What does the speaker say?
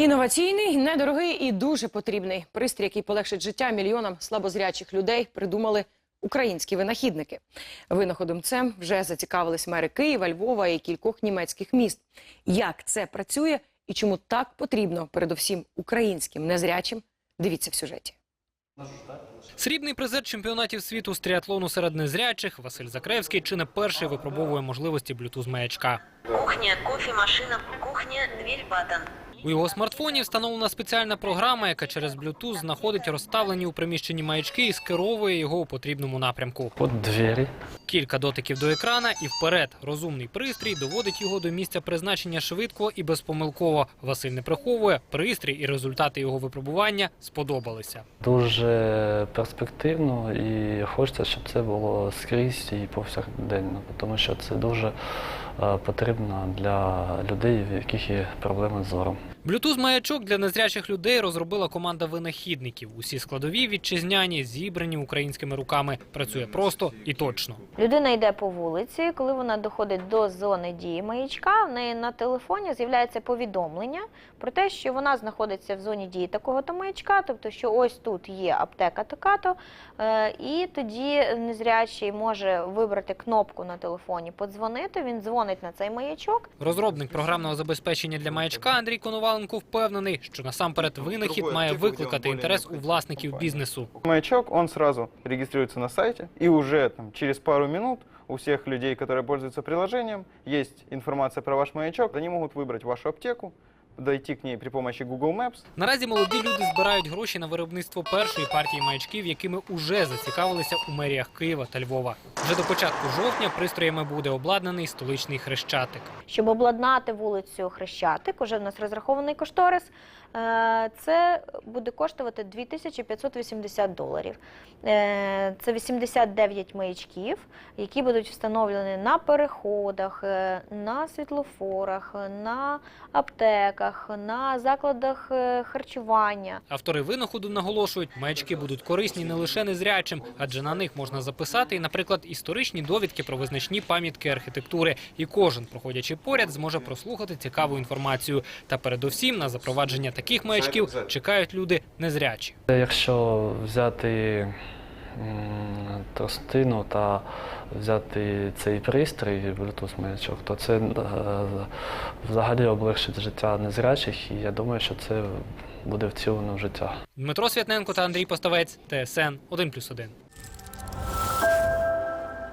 Інноваційний, недорогий і дуже потрібний пристрій, який полегшить життя мільйонам слабозрячих людей, придумали українські винахідники. Винаходом цим вже зацікавились мери Києва, Львова і кількох німецьких міст. Як це працює і чому так потрібно, передусім українським незрячим? Дивіться в сюжеті. Срібний призер чемпіонатів світу з тріатлону серед незрячих Василь Закревський чи не перший випробовує можливості блютуз маячка. Кухня, кофемашина, кухня, дверь, батон. У його смартфоні встановлена спеціальна програма, яка через Bluetooth знаходить розставлені у приміщенні маячки і скеровує його у потрібному напрямку. От двері. Кілька дотиків до екрана і вперед. Розумний пристрій доводить його до місця призначення швидко і безпомилково. Василь не приховує, пристрій і результати його випробування сподобалися. Дуже перспективно і хочеться, щоб це було скрізь і повсякденно, тому що це дуже е, потрібно для людей, в яких є проблеми з зором. Bluetooth маячок для незрячих людей розробила команда винахідників. Усі складові вітчизняні, зібрані українськими руками. Працює просто і точно. Людина йде по вулиці, коли вона доходить до зони дії маячка, в неї на телефоні з'являється повідомлення про те, що вона знаходиться в зоні дії такого-то маячка, тобто, що ось тут є аптека така-то, е, і тоді незрячий може вибрати кнопку на телефоні, подзвонити, він дзвонить на цей маячок, Розробник програмного забезпечення для маячка Андрій Коноваленко впевнений, що насамперед винахід має викликати інтерес у власників бізнесу. Маячок, он сразу регистрируется на сайті, і уже там, через пару минут у всех людей, которые пользуются приложением, есть информация про ваш маячок. Они могут выбрать вашу аптеку, дойти к ней при помощи Google Maps, Наразі молоді люди збирають гроші на виробництво першої партії маячків, якими уже зацікавилися у меріях Києва та Львова. Вже до початку жовтня пристроями буде обладнаний столичний хрещатик. щоб обладнати вулицю Хрещатик, уже в нас розрахований кошторис. Е, Це буде коштувати 2580 доларів. Е, Це 89 маячків, які будуть встановлені на переходах, е, на світлофорах, на аптеках, на закладах харчування. Автори винаходу наголошують, маячки будуть корисні не лише незрячим, адже на них можна записати, наприклад, історичні довідки про визначні пам'ятки архітектури. І кожен, проходячи поряд, зможе прослухати цікаву інформацію. Та передусім на запровадження таких маячків чекають люди незрячі. Якщо взяти тростину та взяти цей пристрій, Bluetooth маячок, то це е, взагалі облегшить життя незрячих, і я думаю, що це буде втілено в життя. Дмитро Святненко та Андрій Поставець, ТСН 1+,1.